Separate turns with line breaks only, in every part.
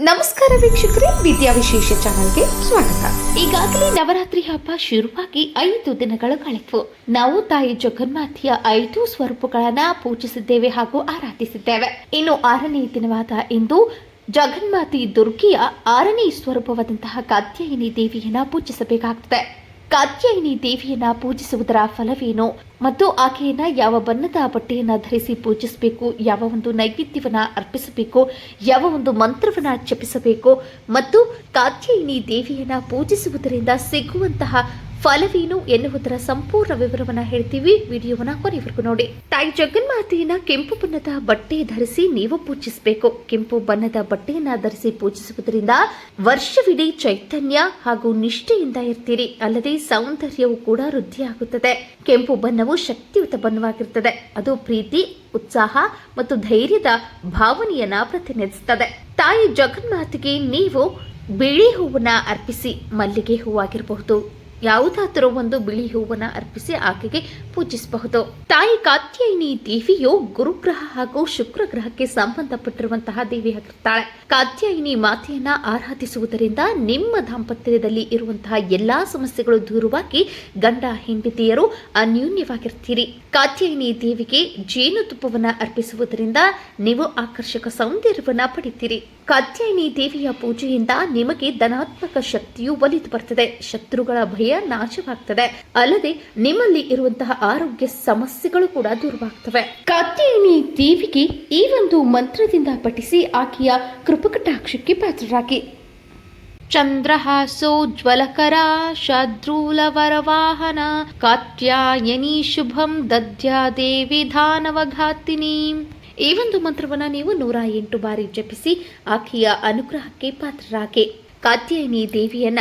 ನಮಸ್ಕಾರ ವೀಕ್ಷಕರೇ, ವಿದ್ಯಾ ವಿಶೇಷ ಚಾನಲ್ಗೆ ಸ್ವಾಗತ. ಈಗಾಗಲೇ ನವರಾತ್ರಿ ಹಬ್ಬ ಶುರುವಾಗಿ ಐದು ದಿನಗಳು ಕಳೆದವು. ನಾವು ತಾಯಿ ಜಗನ್ಮಾತೆಯ ಐದು ಸ್ವರೂಪಗಳನ್ನ ಪೂಜಿಸಿದ್ದೇವೆ ಹಾಗೂ ಆರಾಧಿಸಿದ್ದೇವೆ. ಇನ್ನು ಆರನೇ ದಿನವಾದ ಇಂದು ಜಗನ್ಮಾತೆ ದುರ್ಗಿಯ ಆರನೇ ಸ್ವರೂಪವಾದಂತಹ ಕಾತ್ಯಾಯಿನಿ ದೇವಿಯನ್ನ ಪೂಜಿಸಬೇಕಾಗುತ್ತದೆ ಕಾತ್ಯಾಯಿನಿ ದೇವಿಯನ್ನ ಪೂಜಿಸುವುದರ ಫಲವೇನು? ಮತ್ತು ಆಕೆಯನ್ನ ಯಾವ ಬಣ್ಣದ ಬಟ್ಟೆಯನ್ನ ಧರಿಸಿ ಪೂಜಿಸಬೇಕು? ಯಾವ ಒಂದು ನೈವೇದ್ಯವನ್ನ ಅರ್ಪಿಸಬೇಕು? ಯಾವ ಒಂದು ಮಂತ್ರವನ್ನ ಜಪಿಸಬೇಕು? ಮತ್ತು ಕಾತ್ಯಾಯಿನಿ ದೇವಿಯನ್ನ ಪೂಜಿಸುವುದರಿಂದ ಸಿಗುವಂತಹ ಫಲವೇನು ಎನ್ನುವುದರ ಸಂಪೂರ್ಣ ವಿವರವನ್ನು ಹೇಳ್ತೀವಿ. ವಿಡಿಯೋವನ್ನ ಕೊನೆವರೆಗೂ ನೋಡಿ. ತಾಯಿ ಜಗನ್ಮಾತೆಯನ್ನ ಕೆಂಪು ಬಣ್ಣದ ಬಟ್ಟೆ ಧರಿಸಿ ನೀವು ಪೂಜಿಸಬೇಕು. ಕೆಂಪು ಬಣ್ಣದ ಬಟ್ಟೆಯನ್ನ ಧರಿಸಿ ಪೂಜಿಸುವುದರಿಂದ ವರ್ಷವಿಡೀ ಚೈತನ್ಯ ಹಾಗೂ ನಿಷ್ಠೆಯಿಂದ ಇರ್ತೀರಿ. ಅಲ್ಲದೆ ಸೌಂದರ್ಯವು ಕೂಡ ವೃದ್ಧಿಯಾಗುತ್ತದೆ. ಕೆಂಪು ಬಣ್ಣವು ಶಕ್ತಿಯುತ ಬಣ್ಣವಾಗಿರುತ್ತದೆ ಅದು ಪ್ರೀತಿ, ಉತ್ಸಾಹ ಮತ್ತು ಧೈರ್ಯದ ಭಾವನೆಯನ್ನ ಪ್ರತಿನಿಧಿಸುತ್ತದೆ ತಾಯಿ ಜಗನ್ಮಾತೆಗೆ ನೀವು ಬಿಳಿ ಹೂವನ್ನ ಅರ್ಪಿಸಿ ಮಲ್ಲಿಗೆ ಹೂವಾಗಿರಬಹುದು. ಯಾವುದಾದರೂ ಒಂದು ಬಿಳಿ ಹೂವನ್ನ ಅರ್ಪಿಸಿ ಆಕೆಗೆ ಪೂಜಿಸಬಹುದು. ತಾಯಿ ಕಾತ್ಯಾಯಿನಿ ದೇವಿಯು ಗುರುಗ್ರಹ ಹಾಗೂ ಶುಕ್ರ ಗ್ರಹಕ್ಕೆ ಸಂಬಂಧಪಟ್ಟಿರುವಂತಹ ದೇವಿಯಾಗಿರ್ತಾಳೆ ಕಾತ್ಯಾಯಿನಿ ಮಾತೆಯನ್ನ ಆರಾಧಿಸುವುದರಿಂದ ನಿಮ್ಮ ದಾಂಪತ್ಯದಲ್ಲಿ ಇರುವಂತಹ ಎಲ್ಲಾ ಸಮಸ್ಯೆಗಳು ದೂರವಾಗಿ ಗಂಡ ಹೆಂಡತಿಯರು ಅನ್ಯೂನ್ಯವಾಗಿರ್ತೀರಿ. ಕಾತ್ಯಾಯಿನಿ ದೇವಿಗೆ ಜೇನುತುಪ್ಪವನ್ನ ಅರ್ಪಿಸುವುದರಿಂದ ನೀವು ಆಕರ್ಷಕ ಸೌಂದರ್ಯವನ್ನ ಪಡಿತೀರಿ. ಕಾತ್ಯಾಯಿನಿ ದೇವಿಯ ಪೂಜೆಯಿಂದ ನಿಮಗೆ ಧನಾತ್ಮಕ ಶಕ್ತಿಯು ಒಲಿದು ಬರ್ತದೆ. ಶತ್ರುಗಳ ಭಯ ನಾಶವಾಗ್ತದೆ. ಅಲ್ಲದೆ ನಿಮ್ಮಲ್ಲಿ ಇರುವಂತಹ ಆರೋಗ್ಯ ಸಮಸ್ಯೆಗಳು ಕೂಡ ದೂರವಾಗ್ತವೆ. ಕಾತ್ಯಾಯಿನಿ ದೇವಿಗೆ ಈ ಒಂದು ಮಂತ್ರದಿಂದ ಪಠಿಸಿ ಆಕೆಯ ಕೃಪಕಟಾಕ್ಷಕ್ಕೆ ಪಾತ್ರರಾಗಿ. ಚಂದ್ರಹಾಸೋಜ್ವಲಕರ ಶದ್ರೂಲವರವಾಹನ ಕಾತ್ಯಾಯನಿ ಶುಭಂ ದದ್ಯಾ ದೇವಿ ಧಾನವಘಾತಿನಿ. ಈ ಒಂದು ಮಂತ್ರವನ್ನ ನೀವು ನೂರ ಎಂಟು ಬಾರಿ ಜಪಿಸಿ ಆಕೆಯ ಅನುಗ್ರಹಕ್ಕೆ ಪಾತ್ರರಾಗಿ. ಕಾತ್ಯಾಯಿನಿ ದೇವಿಯನ್ನ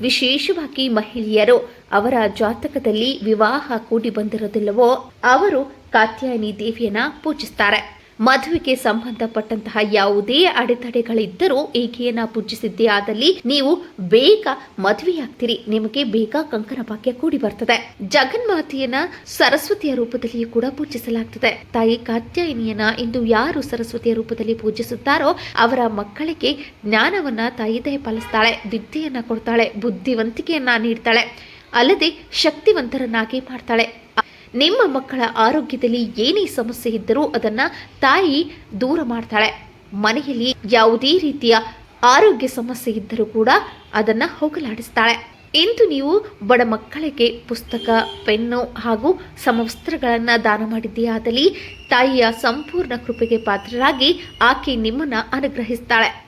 ವಿಶೇಷವಾಗಿ ಮಹಿಳೆಯರು ಅವರ ಜಾತಕದಲ್ಲಿ ವಿವಾಹ ಕೂಡಿ ಬಂದಿರೋದಿಲ್ಲವೋ ಅವರು ಕಾತ್ಯಾಯಿನಿ ದೇವಿಯನ್ನ ಪೂಜಿಸ್ತಾರೆ. ಮದುವೆಗೆ ಸಂಬಂಧಪಟ್ಟಂತಹ ಯಾವುದೇ ಅಡೆತಡೆಗಳಿದ್ದರೂ ಈಕೆಯನ್ನ ಪೂಜಿಸಿದ್ದೇ ಆದಲ್ಲಿ ನೀವು ಬೇಗ ಮದುವೆಯಾಗ್ತೀರಿ. ನಿಮಗೆ ಬೇಗ ಕಂಕಣ ಭಾಗ್ಯ ಕೂಡಿ ಬರ್ತದೆ. ಜಗನ್ಮಾತೆಯನ್ನ ಸರಸ್ವತಿಯ ರೂಪದಲ್ಲಿಯೂ ಕೂಡ ಪೂಜಿಸಲಾಗ್ತದೆ. ತಾಯಿ ಕಾತ್ಯಾಯಿನಿಯನ್ನ ಇಂದು ಯಾರು ಸರಸ್ವತಿಯ ರೂಪದಲ್ಲಿ ಪೂಜಿಸುತ್ತಾರೋ ಅವರ ಮಕ್ಕಳಿಗೆ ಜ್ಞಾನವನ್ನ ತಾಯಿ ದಯಪಾಲಿಸ್ತಾಳೆ ವಿದ್ಯೆಯನ್ನ ಕೊಡ್ತಾಳೆ, ಬುದ್ಧಿವಂತಿಕೆಯನ್ನ ನೀಡ್ತಾಳೆ, ಅಲ್ಲದೆ ಶಕ್ತಿವಂತರನ್ನಾಗಿ ಮಾಡ್ತಾಳೆ. ನಿಮ್ಮ ಮಕ್ಕಳ ಆರೋಗ್ಯದಲ್ಲಿ ಏನೇ ಸಮಸ್ಯೆ ಇದ್ದರೂ ಅದನ್ನ ತಾಯಿ ದೂರ ಮಾಡ್ತಾಳೆ. ಮನೆಯಲ್ಲಿ ಯಾವುದೇ ರೀತಿಯ ಆರೋಗ್ಯ ಸಮಸ್ಯೆ ಇದ್ದರೂ ಕೂಡ ಅದನ್ನ ಹೋಗಲಾಡಿಸ್ತಾಳೆ. ಇಂದು ನೀವು ಬಡ ಮಕ್ಕಳಿಗೆ ಪುಸ್ತಕ, ಪೆನ್ನು ಹಾಗೂ ಸಮವಸ್ತ್ರಗಳನ್ನು ದಾನ ಮಾಡಿದ್ದೇ ಆದಲ್ಲಿ ತಾಯಿಯ ಸಂಪೂರ್ಣ ಕೃಪೆಗೆ ಪಾತ್ರರಾಗಿ ಆಕೆ ನಿಮ್ಮನ್ನ ಅನುಗ್ರಹಿಸ್ತಾಳೆ.